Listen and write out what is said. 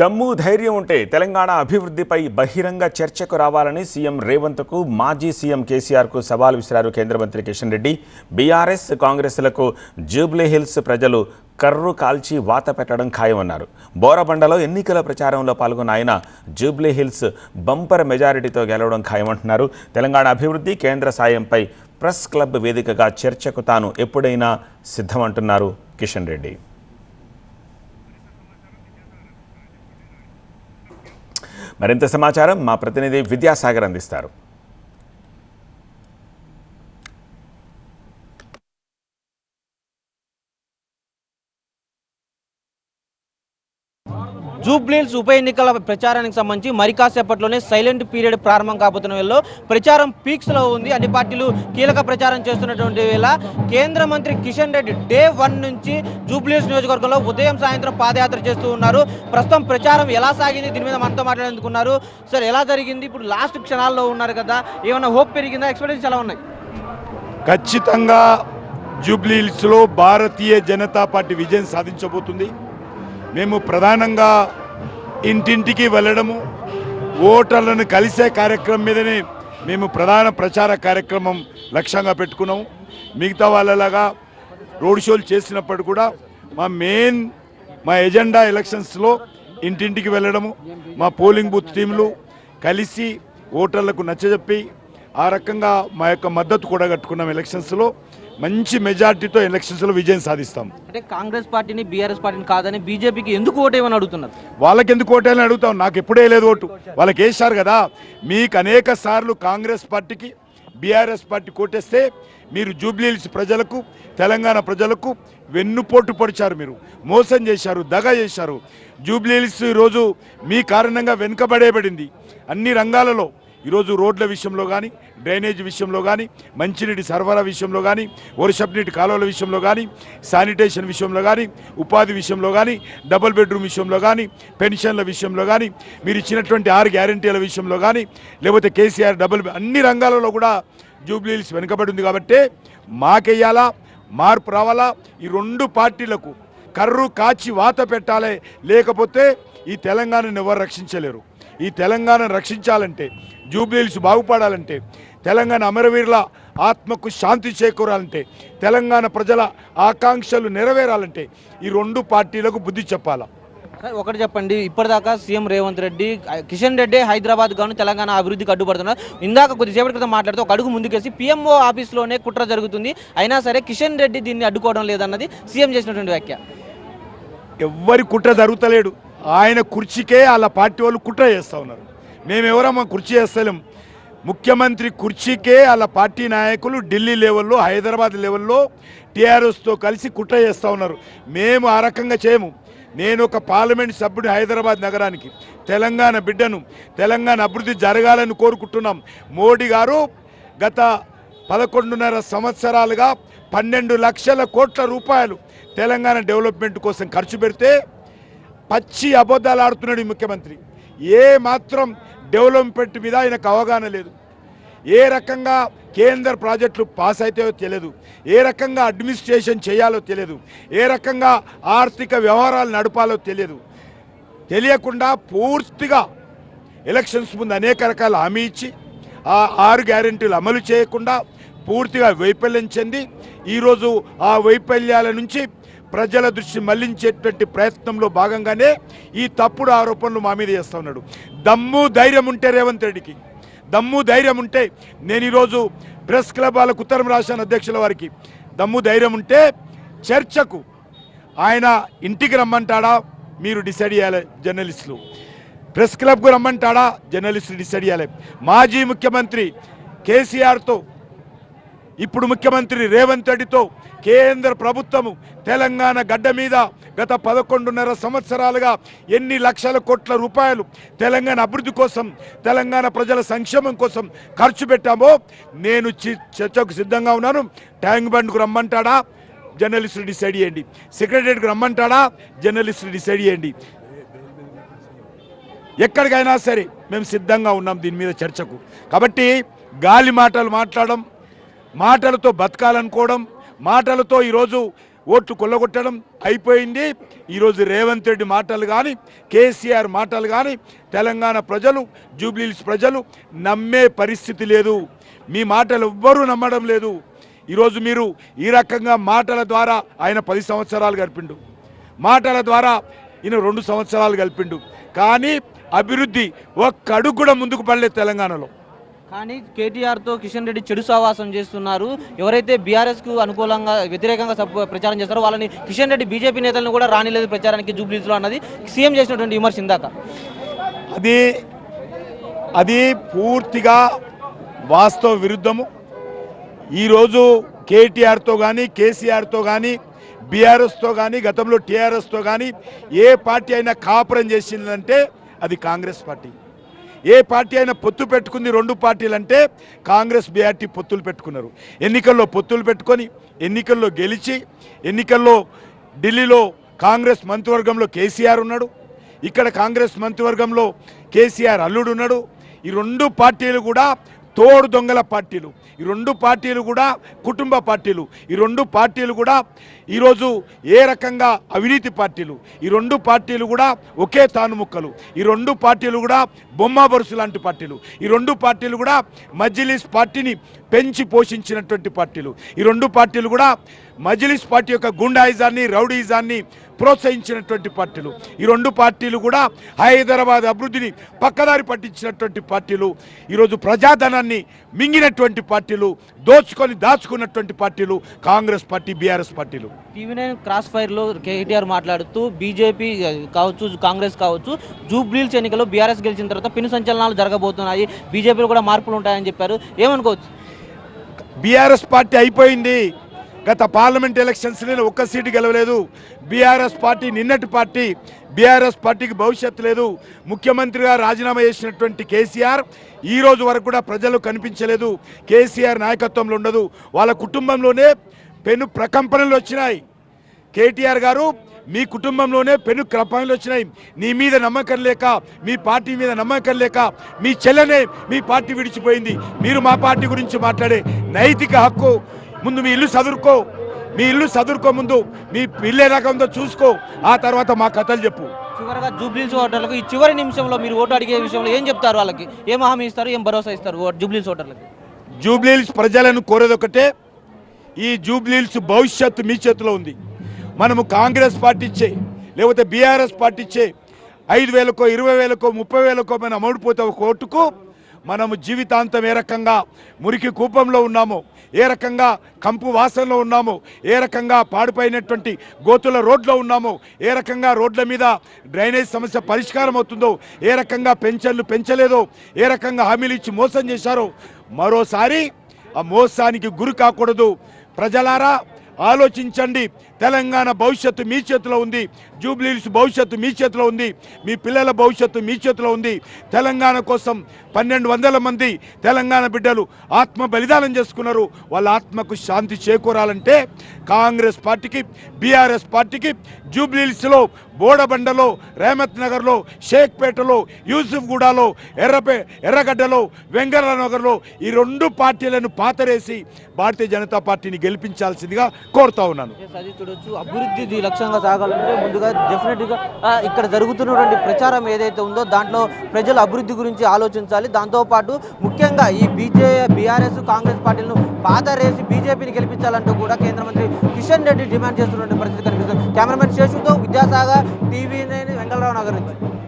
దమ్ము ధైర్యం ఉంటే తెలంగాణ అభివృద్ధిపై బహిరంగ చర్చకు రావాలని సీఎం రేవంత్కు మాజీ సీఎం కేసీఆర్కు సవాల్ విసిరారు కేంద్ర మంత్రి కిషన్ రెడ్డి. బీఆర్ఎస్ కాంగ్రెస్లకు జూబ్లీ హిల్స్ ప్రజలు కర్రు కాల్చి వాత పెట్టడం ఖాయమన్నారు. బోరబండలో ఎన్నికల ప్రచారంలో పాల్గొన్న ఆయన జూబ్లీ హిల్స్ బంపర్ మెజారిటీతో గెలవడం ఖాయమంటున్నారు. తెలంగాణ అభివృద్ధి కేంద్ర సాయంపై ప్రెస్ క్లబ్ వేదికగా చర్చకు తాను ఎప్పుడైనా సిద్ధమంటున్నారు కిషన్ రెడ్డి. మరింత సమాచారం మా ప్రతినిధి విద్యాసాగర్ అందిస్తారు. జూబ్లీల్స్ ఉప ఎన్నికల ప్రచారానికి సంబంధించి మరి కాసేపట్లోనే సైలెంట్ పీరియడ్ ప్రారంభం కాబోతున్న వేళలో ప్రచారం పీక్స్లో ఉంది. అన్ని పార్టీలు కీలక ప్రచారం చేస్తున్నటువంటి వేళ కేంద్ర మంత్రి కిషన్ రెడ్డి డే వన్ నుంచి జూబ్లీల్స్ నియోజకవర్గంలో ఉదయం సాయంత్రం పాదయాత్ర చేస్తూ ఉన్నారు. ప్రస్తుతం ప్రచారం ఎలా సాగింది? దీని మీద మనతో మాట్లాడేందుకున్నారు. సార్ ఎలా జరిగింది? ఇప్పుడు లాస్ట్ క్షణాల్లో ఉన్నారు కదా. ఏమైనా హోప్ పెరిగిందా? ఎక్స్పెక్టేషన్స్ ఎలా ఉన్నాయి? ఖచ్చితంగా జూబ్లీహిల్స్లో భారతీయ జనతా పార్టీ విజయం సాధించబోతుంది. మేము ప్రధానంగా ఇంటింటికి వెళ్ళడము ఓటర్లను కలిసే కార్యక్రమం మీదనే మేము ప్రధాన ప్రచార కార్యక్రమం లక్ష్యంగా పెట్టుకున్నాము. మిగతా వాళ్ళలాగా రోడ్ షోలు చేసినప్పుడు కూడా మా మెయిన్ మా ఎజెండా ఎలక్షన్స్లో ఇంటింటికి వెళ్ళడము మా పోలింగ్ బూత్ టీంలు కలిసి ఓటర్లకు నచ్చజెప్పి ఆ రకంగా మా యొక్క మద్దతు కూడా కట్టుకున్నాం ఎలక్షన్స్లో. మంచి మెజార్టీతో ఎలక్షన్స్లో విజయం సాధిస్తాం. అంటే కాంగ్రెస్ పార్టీని బీఆర్ఎస్ పార్టీని కాదని బీజేపీకి ఎందుకు ఓటేయమని అడుగుతున్నారు? వాళ్ళకి ఎందుకు ఓటేయాలని అడుగుతాం. నాకు ఎప్పుడే లేదు ఓటు. వాళ్ళకి వేశారు కదా. మీకు అనేక సార్లు కాంగ్రెస్ పార్టీకి బీఆర్ఎస్ పార్టీ కోటేస్తే మీరు జూబ్లీహిల్స్ ప్రజలకు తెలంగాణ ప్రజలకు వెన్నుపోటు పొడిచారు మీరు. మోసం చేశారు దగ చేశారు. జూబ్లీహిల్స్ ఈరోజు మీ కారణంగా వెనుకబడేబడింది అన్ని రంగాలలో ఈరోజు రోడ్ల విషయంలో కానీ డ్రైనేజ్ విషయంలో కానీ మంచినీటి సరఫరా విషయంలో కానీ వర్షపు నీటి కాలువల విషయంలో కానీ శానిటేషన్ విషయంలో కానీ ఉపాధి విషయంలో కానీ డబుల్ బెడ్రూమ్ విషయంలో కానీ పెన్షన్ల విషయంలో కానీ మీరు ఇచ్చినటువంటి ఆరు గ్యారంటీల విషయంలో కానీ లేకపోతే కేసీఆర్ డబుల్ అన్ని రంగాలలో కూడా జూబ్లీహిల్స్ వెనుకబడి ఉంది కాబట్టి మాకెయ్యాలా మార్పు రావాలా ఈ రెండు పార్టీలకు కర్రు కాచి వాత పెట్టాలి లేకపోతే ఈ తెలంగాణను ఎవరు రక్షించలేరు. ఈ తెలంగాణ రక్షించాలంటే జూబ్లీహిల్స్ బాగుపడాలంటే తెలంగాణ అమరవీరుల ఆత్మకు శాంతి చేకూరాలంటే తెలంగాణ ప్రజల ఆకాంక్షలు నెరవేరాలంటే ఈ రెండు పార్టీలకు బుద్ధి చెప్పాలా? సార్ ఒకటి చెప్పండి. ఇప్పటిదాకా సీఎం రేవంత్ రెడ్డి కిషన్ రెడ్డి హైదరాబాద్ గాను తెలంగాణ అభివృద్ధికి అడ్డుపడుతున్నారు. ఇందాక కొద్దిసేపటి క్రితం మాట్లాడుతూ ఒక అడుగు ముందుకేసి పిఎంఓ ఆఫీస్లోనే కుట్ర జరుగుతుంది. అయినా సరే కిషన్ రెడ్డి దీన్ని అడ్డుకోవడం లేదన్నది సీఎం చేసినటువంటి వ్యాఖ్య. ఎవ్వరి కుట్ర జరుగుతలేడు. ఆయన కుర్చీకే వాళ్ళ పార్టీ వాళ్ళు కుట్ర చేస్తూ ఉన్నారు. మేమెవరమ్మా కుర్చీ చేస్తలేం. ముఖ్యమంత్రి కుర్చీకే వాళ్ళ పార్టీ నాయకులు ఢిల్లీ లెవెల్లో హైదరాబాద్ లెవెల్లో టీఆర్ఎస్తో కలిసి కుట్ర చేస్తూ ఉన్నారు. మేము ఆ రకంగా చేయము. నేను ఒక పార్లమెంట్ సభ్యుడు హైదరాబాద్ నగరానికి తెలంగాణ బిడ్డను తెలంగాణ అభివృద్ధి జరగాలని కోరుకుంటున్నాం. మోడీ గారు గత పదకొండున్నర సంవత్సరాలుగా పన్నెండు లక్షల కోట్ల రూపాయలు తెలంగాణ డెవలప్మెంట్ కోసం ఖర్చు పెడితే పచ్చి అబద్ధాలు ఆడుతున్నాడు ఈ ముఖ్యమంత్రి. ఏ మాత్రం డెవలప్మెంట్ మీద ఆయనకు అవగాహన లేదు. ఏ రకంగా కేంద్ర ప్రాజెక్టులు పాస్ అవుతాయో తెలియదు. ఏ రకంగా అడ్మినిస్ట్రేషన్ చేయాలో తెలియదు. ఏ రకంగా ఆర్థిక వ్యవహారాలు నడపాలో తెలియదు. తెలియకుండా పూర్తిగా ఎలక్షన్స్ ముందు అనేక రకాల హామీ ఇచ్చి ఆ ఆరు గ్యారెంటీలు అమలు చేయకుండా పూర్తిగా వైఫల్యం చెంది ఈరోజు ఆ వైఫల్యాల నుంచి ప్రజల దృష్టి మళ్ళించేటువంటి ప్రయత్నంలో భాగంగానే ఈ తప్పుడు ఆరోపణలు మా మీద చేస్తూ ఉన్నాడు. దమ్ము ధైర్యం ఉంటే రేవంత్ రెడ్డికి దమ్ము ధైర్యం ఉంటే నేను ఈరోజు ప్రెస్ క్లబ్ వాళ్ళకు ఉత్తరం రాశాను అధ్యక్షుల వారికి. దమ్ము ధైర్యం ఉంటే చర్చకు ఆయన ఇంటికి రమ్మంటాడా? మీరు డిసైడ్ చేయాలి జర్నలిస్టులు. ప్రెస్ క్లబ్కు రమ్మంటాడా? జర్నలిస్టులు డిసైడ్ చేయాలి. మాజీ ముఖ్యమంత్రి కేసీఆర్తో ఇప్పుడు ముఖ్యమంత్రి రేవంత్ రెడ్డితో కేంద్ర ప్రభుత్వము తెలంగాణ గడ్డ మీద గత పదకొండున్నర సంవత్సరాలుగా ఎన్ని లక్షల కోట్ల రూపాయలు తెలంగాణ అభివృద్ధి కోసం తెలంగాణ ప్రజల సంక్షేమం కోసం ఖర్చు పెట్టామో నేను చి- చర్చకు సిద్ధంగా ఉన్నాను. ట్యాంక్ బండ్కు రమ్మంటాడా? జర్నలిస్టులు డిసైడ్ చేయండి. సెక్రటరీకి రమ్మంటాడా? జర్నలిస్టులు డిసైడ్ చేయండి. ఎక్కడికైనా సరే మేము సిద్ధంగా ఉన్నాం దీని మీద చర్చకు. కాబట్టి గాలి మాటలు మాట్లాడడం మాటలతో బతకాలనుకోవడం మాటలతో ఈరోజు ఓట్లు కొల్లగొట్టడం అయిపోయింది. ఈరోజు రేవంత్ రెడ్డి మాటలు కానీ కేసీఆర్ మాటలు కానీ తెలంగాణ ప్రజలు జూబ్లీహిల్స్ ప్రజలు నమ్మే పరిస్థితి లేదు. మీ మాటలు ఎవ్వరూ నమ్మడం లేదు. ఈరోజు మీరు ఈ రకంగా మాటల ద్వారా ఆయన పది సంవత్సరాలు గడిపిండు. మాటల ద్వారా ఈయన రెండు సంవత్సరాలు గడిపిండు. కానీ అభివృద్ధి ఒక్క అడుగు కూడా ముందుకు పడలేదు తెలంగాణలో. కానీ కేటీఆర్తో కిషన్ రెడ్డి చెడు సావాసం చేస్తున్నారు. ఎవరైతే బీఆర్ఎస్కు అనుకూలంగా వ్యతిరేకంగా ప్రచారం చేస్తారో వాళ్ళని కిషన్ రెడ్డి బీజేపీ నేతలను కూడా రానిలేదు ప్రచారానికి జూబ్లీస్లో అన్నది సీఎం చేసినటువంటి విమర్శ ఇందాక. అది అది పూర్తిగా వాస్తవ విరుద్ధము. ఈరోజు కేటీఆర్తో కానీ కేసీఆర్తో కానీ బీఆర్ఎస్తో కానీ గతంలో టీఆర్ఎస్తో కానీ ఏ పార్టీ అయినా కాపురం చేసిందంటే అది కాంగ్రెస్ పార్టీ. ఏ పార్టీ అయినా పొత్తు పెట్టుకుంది రెండు పార్టీలు అంటే కాంగ్రెస్ బీఆర్టీ పొత్తులు పెట్టుకున్నారు. ఎన్నికల్లో పొత్తులు పెట్టుకొని ఎన్నికల్లో గెలిచి ఎన్నికల్లో ఢిల్లీలో కాంగ్రెస్ మంత్రివర్గంలో కేసీఆర్ ఉన్నాడు. ఇక్కడ కాంగ్రెస్ మంత్రివర్గంలో కేసీఆర్ అల్లుడు ఉన్నాడు. ఈ రెండు పార్టీలు కూడా తోడు దొంగల పార్టీలు. ఈ రెండు పార్టీలు కూడా కుటుంబ పార్టీలు. ఈ రెండు పార్టీలు కూడా ఈరోజు ఏ రకంగా అవినీతి పార్టీలు? ఈ రెండు పార్టీలు కూడా ఒకే తానుముక్కలు. ఈ రెండు పార్టీలు కూడా బొమ్మ బరుసు లాంటి పార్టీలు. ఈ రెండు పార్టీలు కూడా మజ్లిస్ పార్టీని పెంచి పోషించినటువంటి పార్టీలు. ఈ రెండు పార్టీలు కూడా మజ్లిస్ పార్టీ యొక్క గుండాయిజాన్ని రౌడీయిజాన్ని ప్రోత్సహించినటువంటి పార్టీలు. ఈ రెండు పార్టీలు కూడా హైదరాబాద్ అభివృద్ధిని పక్కదారి పట్టించినటువంటి పార్టీలు. ఈరోజు ప్రజాధనాన్ని మింగినటువంటి పార్టీలు దోచుకొని దాచుకున్నటువంటి పార్టీలు కాంగ్రెస్ పార్టీ బీఆర్ఎస్ పార్టీలు. టీవీ నైన్ క్రాస్ ఫైర్లో కేటీఆర్ మాట్లాడుతూ బీజేపీ కావచ్చు కాంగ్రెస్ కావచ్చు జూబ్లీల్స్ ఎన్నికల్లో బీఆర్ఎస్ గెలిచిన తర్వాత పెను సంచలనాలు జరగబోతున్నాయి. బీజేపీలో కూడా మార్పులు ఉంటాయని చెప్పారు. ఏమనుకోవచ్చు? బీఆర్ఎస్ పార్టీ అయిపోయింది. గత పార్లమెంట్ ఎలక్షన్స్ నేను ఒక్క సీటు గెలవలేదు. బీఆర్ఎస్ పార్టీ నిన్నటి పార్టీ బీఆర్ఎస్ పార్టీకి భవిష్యత్తు లేదు. ముఖ్యమంత్రిగా రాజీనామా చేసినటువంటి కేసీఆర్ ఈ రోజు వరకు కూడా ప్రజలు కనిపించలేదు. కేసీఆర్ నాయకత్వంలో ఉండదు. వాళ్ళ కుటుంబంలోనే పెను ప్రకంపనలు వచ్చినాయి. కేటీఆర్ గారు మీ కుటుంబంలోనే పెను క్రపాయిలు వచ్చినాయి. నీ మీద నమ్మకం లేక మీ పార్టీ మీద నమ్మకం లేక మీ చెల్లనే మీ పార్టీ విడిచిపోయింది. మీరు మా పార్టీ గురించి మాట్లాడే నైతిక హక్కు ముందు మీ ఇల్లు చదువుకో మీ ఇల్లు చదువుకో ముందు. మీ ఇల్లు ఏ రకం ఉందో చూసుకో. ఆ తర్వాత మా కథలు చెప్పు. చివరగా జూబ్లీల్స్ ఓటర్లకు ఈ చివరి నిమిషంలో మీరు ఓటు అడిగే విషయంలో ఏం చెప్తారు వాళ్ళకి? ఏం హామీ ఇస్తారు? ఏం భరోసా ఇస్తారు జూబ్లీల్స్ ఓటర్లకి జూబ్లీహిల్స్ ప్రజలను కోరేదొకటే ఈ జూబ్లీహిల్స్ భవిష్యత్తు మీ చేతిలో ఉంది. మనము కాంగ్రెస్ పార్టీ ఇచ్చే లేకపోతే బీఆర్ఎస్ పార్టీ ఇచ్చే ఐదు వేలకో ఇరవై వేలకో ముప్పై వేలకో మనం అమ్ముడుపోతే ఒక ఓటుకు మనము జీవితాంతం ఏ రకంగా మురికి కూపంలో ఉన్నాము ఏ రకంగా కంపు వాసనలో ఉన్నాము ఏ రకంగా పాడిపోయినటువంటి గోతుల రోడ్లో ఉన్నాము ఏ రకంగా రోడ్ల మీద డ్రైనేజ్ సమస్య పరిష్కారం అవుతుందో ఏ రకంగా పెన్షన్లు పెంచలేదో ఏ రకంగా హామీలు ఇచ్చి మోసం చేశారో మరోసారి ఆ మోసానికి గురి కాకూడదు. ప్రజలారా ఆలోచించండి. తెలంగాణ భవిష్యత్తు మీ చేతిలో ఉంది. జూబ్లీస్ భవిష్యత్తు మీ చేతిలో ఉంది. మీ పిల్లల భవిష్యత్తు మీ చేతిలో ఉంది. తెలంగాణ కోసం పన్నెండు వందల మంది తెలంగాణ బిడ్డలు ఆత్మ బలిదానం చేసుకున్నారు. వాళ్ళ ఆత్మకు శాంతి చేకూరాలంటే కాంగ్రెస్ పార్టీకి బీఆర్ఎస్ పార్టీకి జూబ్లీహిల్స్లో బోడబండలో రేమత్ నగర్లో షేక్పేటలో యూసుఫ్గూడలో ఎర్రపే ఎర్రగడ్డలో వెంగళ నగర్లో ఈ రెండు పార్టీలను పాతరేసి భారతీయ జనతా పార్టీని గెలిపించాల్సిందిగా కోరుతా ఉన్నాను. చూడొచ్చు. అభివృద్ధి లక్ష్యంగా సాగాలంటే ముందుగా డెఫినెట్గా ఇక్కడ జరుగుతున్నటువంటి ప్రచారం ఏదైతే ఉందో దాంట్లో ప్రజలు అభివృద్ధి గురించి ఆలోచించాలి. దాంతోపాటు ముఖ్యంగా ఈ బీజే బీఆర్ఎస్ కాంగ్రెస్ పార్టీలను పాదరేసి బీజేపీని గెలిపించాలంటూ కూడా కేంద్ర మంత్రి కిషన్ రెడ్డి డిమాండ్ చేస్తున్నటువంటి పరిస్థితి కనిపిస్తుంది. కెమెరామెన్ శేషుతో విద్యాసాగర్ టీవీ నైన్ వెంగళరావు నగర్ నుంచి.